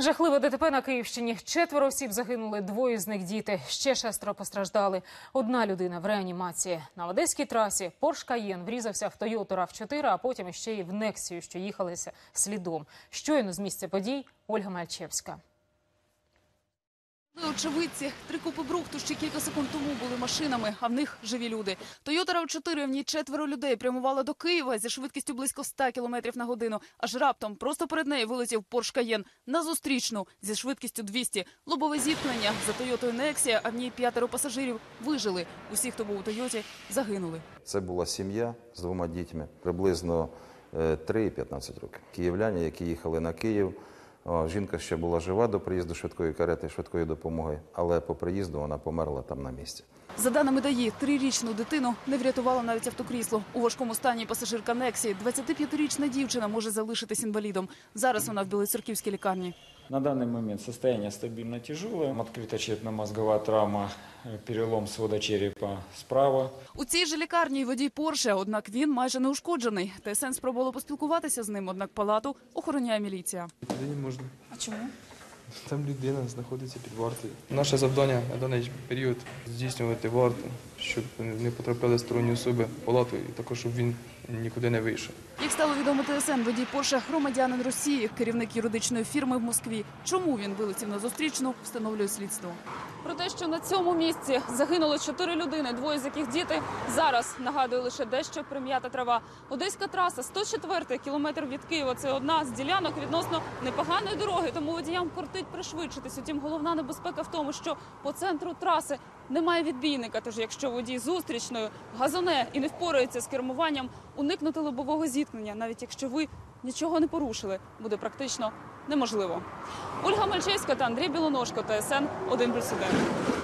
Жахливе ДТП на Київщині. Четверо осіб загинули, двоє з них діти. Ще шестеро постраждали. Одна людина в реанімації. На одеській трасі Порш Каєн врізався в Тойоту рав 4 а потім ще й в Нексію, що їхалися слідом. Щойно з місця подій Ольга Мальчевська. Ви очевидці, три купи брухту ще кілька секунд тому були машинами, а в них живі люди. Toyota RAV4, в ній четверо людей прямувала до Києва зі швидкістю близько 100 км на годину. Аж раптом просто перед нею вилетів Porsche Cayenne на зустрічну зі швидкістю 200. Лобове зіткнення за Toyota Nexia, а в ній п'ятеро пасажирів вижили. Усі, хто був у Тойоті, загинули. Це була сім'я з двома дітьми, приблизно е, 3 і 15 років. Київляні, які їхали на Київ. О, Жінка ще була жива до приїзду швидкої карети, швидкої допомоги, але по приїзду вона померла там на місці. За даними ДАІ, трирічну дитину не врятувало навіть автокрісло. У важкому стані пасажирка Нексі, 25-річна дівчина, може залишитись інвалідом. Зараз вона в Білоцерківській лікарні. На данный момент состояние стабильно тяжелое. Открыта черепно-мозговая травма, э, перелом свода черепа справа. У цій же лікарні й водій Порше, однак він майже не ушкоджений. ТСН спробувало поспілкуватися з ним, однак палату охороняє міліція. Туди не можна. А чому? Там людина знаходиться під вартою. Наше завдання на даний період здійснювати варту, щоб не потрапили сторонні особи в палату і також щоб він нікуди не вийшов. Як стало відомо ТСН, водій Порше громадянин Росії, керівник юридичної фірми в Москві. Чому він вилетів на зустрічну, встановлює слідство. Про те, що на цьому місці загинули чотири людини, двоє з яких діти, зараз нагадує лише дещо прим'ята трава. Одеська траса, 104 кілометр від Києва. Це одна з ділянок відносно непоганої дороги, тому водіям кортить пришвидшитись. Утім, головна небезпека в тому, що по центру траси немає відбійника. Тож, якщо водій зустрічною газоне і не впорається з кермуванням, уникнути лобового зіткнення, навіть якщо ви нічого не порушили, буде практично неможливо. Ольга Мальчевська та Андрій Білоножко, ТСН 1+,1.